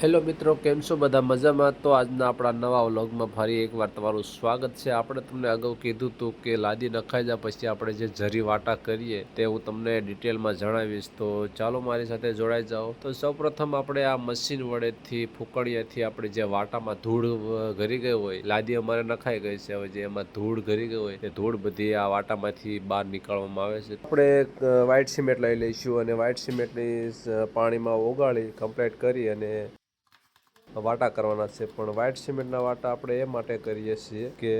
Hello મિત્રો, કેમ છો બધા? મજામાં? તો આજના આપણા નવા વ્લોગમાં ફરી એકવાર તમારું સ્વાગત છે. આપણે તમને અગાઉ કીધું હતું કે લાદી નખાઈ પછી આપણે જે જરી વાટા કરીએ તે હું તમને ડિટેલમાં જણાવીશ. તો ચાલો મારી સાથે જોડાઈ જાઓ. તો સૌપ્રથમ આપણે આ મશીન વડેથી ફૂકણીયાથી આપણે જે વાટામાં ધૂળ ઘરી ગઈ હોય, લાદી અમારે નખાઈ ગઈ છે. હવે જે એમાં ધૂળ ઘરી ગઈ હોય, તે ધૂળ બધી આ વાટામાંથી બહાર નીકાળવામાં આવે છે. આપણે વ્હાઇટ સિમેન્ટ લઈ લઈશું અને વ્હાઇટ સિમેન્ટની પાણીમાં ઓગાળી, કમ્પ્લેટ કરી અને વાટા કરવાના છે. પણ વ્હાઇટ સિમેન્ટના વાટા આપણે એ માટે કરીએ છીએ કે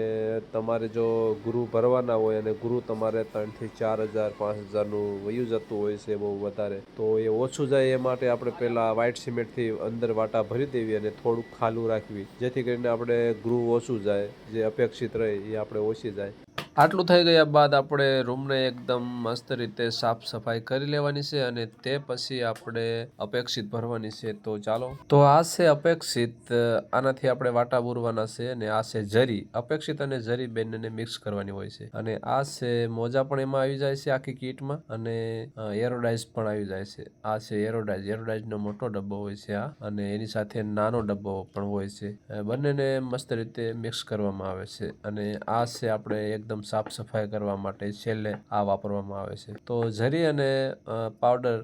તમારે જો ગુરુ ભરવાના હોય અને ગુરુ તમારે ત્રણથી ચાર હજાર, પાંચ હજારનું વયું જતું હોય છે બહુ વધારે, તો એ ઓછું જાય એ માટે આપણે પહેલાં વ્હાઇટ સિમેન્ટથી અંદર વાટા ભરી દેવી અને થોડુંક ખાલું રાખવી. જેથી કરીને આપણે ગૃહ ઓછું જાય, જે અપેક્ષિત રહે એ આપણે ઓછી જાય. આટલું થઈ ગયા બાદ આપણે રૂમને એકદમ મસ્ત રીતે સાફ સફાઈ કરી લેવાની છે અને તે પછી આપણે અપેક્ષિત ભરવાની છે. તો ચાલો. તો આ છે અપેક્ષિત, આનાથી આપણે વાટા બુરવાના છે અને આ છે જરી. અપેક્ષિત અને જરી બંનેને મિક્સ કરવાની હોય છે. અને આ છે મોજા પણ એમાં આવી જાય છે આખી કીટમાં અને એરોડાઇઝ પણ આવી જાય છે. આ છે એરોડાઇઝ. એરોડાઇઝનો મોટો ડબ્બો હોય છે આ અને એની સાથે નાનો ડબ્બો પણ હોય છે. બંનેને મસ્ત રીતે મિક્સ કરવામાં આવે છે. અને આ છે આપણે એકદમ સાફ સફાઈ કરવા માટે છેલ્લે આ વાપરવામાં આવે છે. તો જરી અને પાવડર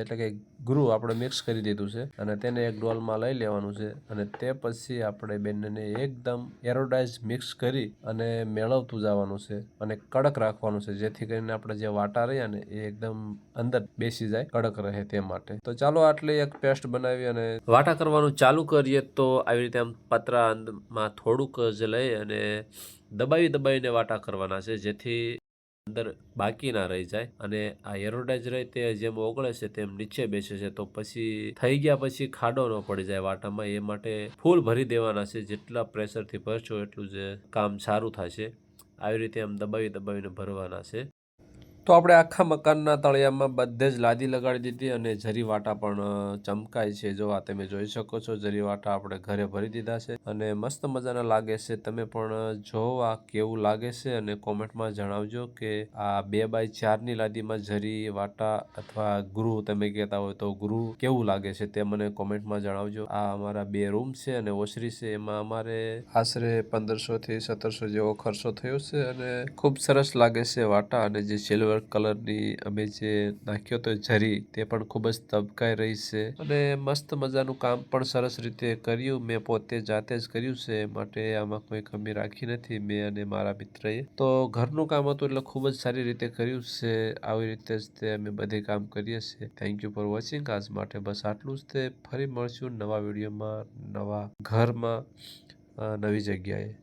એટલે કે ગ્રુ આપણે મિક્સ કરી દીધું છે અને તેને એક ડોલમાં લઈ લેવાનું છે અને તે પછી આપણે બંનેને એકદમ એરોડાઇઝ મિક્સ કરી અને મેળવતું જવાનું છે અને કડક રાખવાનું છે, જેથી કરીને આપણે જે વાટા રહ્યા ને એ એકદમ અંદર બેસી જાય, કડક રહે તે માટે. તો ચાલો આટલી એક પેસ્ટ બનાવી અને વાટા કરવાનું ચાલુ કરીએ તો આવી રીતે આમ પતરામાં થોડુંક જ લઈ અને દબાવી દબાવીને વાટા કરવાના છે, જેથી અંદર બાકી ના રહી જાય. અને આ એરોડાઇઝ રહે તે જેમ ઓગળે છે તેમ નીચે બેસે છે. તો પછી થઈ ગયા પછી ખાડો ન પડી જાય વાટામાં. એ માટે ફૂલ ભરી દેવાના છે. જેટલા પ્રેશરથી ભરશો એટલું જ કામ સારું થશે આવી રીતે આમ દબાવી દબાવીને ભરવાના છે. તો આપણે આખા મકાનના તળિયામાં બધે જ લાદી લગાડી દીધી અને જરી વાટા પણ ચમકાય છે. જો આ તમે જોઈ શકો છો જરી વાટા આપણે ઘરે ભરી દીધા છે અને મસ્ત મજાના લાગે છે. તમે પણ જો આ કેવું લાગે છે અને કોમેન્ટમાં જણાવજો કે આ બે બાય ચારની લાદીમાં જરી વાટા અથવા ગૃહ તમે કહેતા હોય તો ગૃહ કેવું લાગે છે તે મને કોમેન્ટમાં જણાવજો. આ અમારા બે રૂમ છે અને ઓસરી છે. એમાં અમારે આશરે પંદરસો થી સત્તરસો જેવો ખર્ચો થયો છે અને ખૂબ સરસ લાગે છે વાટા અને જે સિલ્વર કલરની અમે જે નાખ્યો તો જરી, તે પણ ખૂબ જ તબકાઈ રહી છે. અને મસ્ત મજાનું કામ પણ સરસ રીતે કર્યું. મેં પોતે જાતે જ કર્યું છે માટે આમાં કોઈ કમી રાખી નથી મેં અને મારા મિત્રએ. તો ઘરનું કામ હતું એટલે ખૂબ જ સારી રીતે કર્યું છે. આવી રીતે જ તે અમે બધે કામ કરીએ છીએ. થેન્ક યુ ફોર વોચિંગ આજ માટે બસ આટલું જ તે. ફરી મળશું નવા વિડીયોમાં, નવા ઘરમાં નવી જગ્યાએ.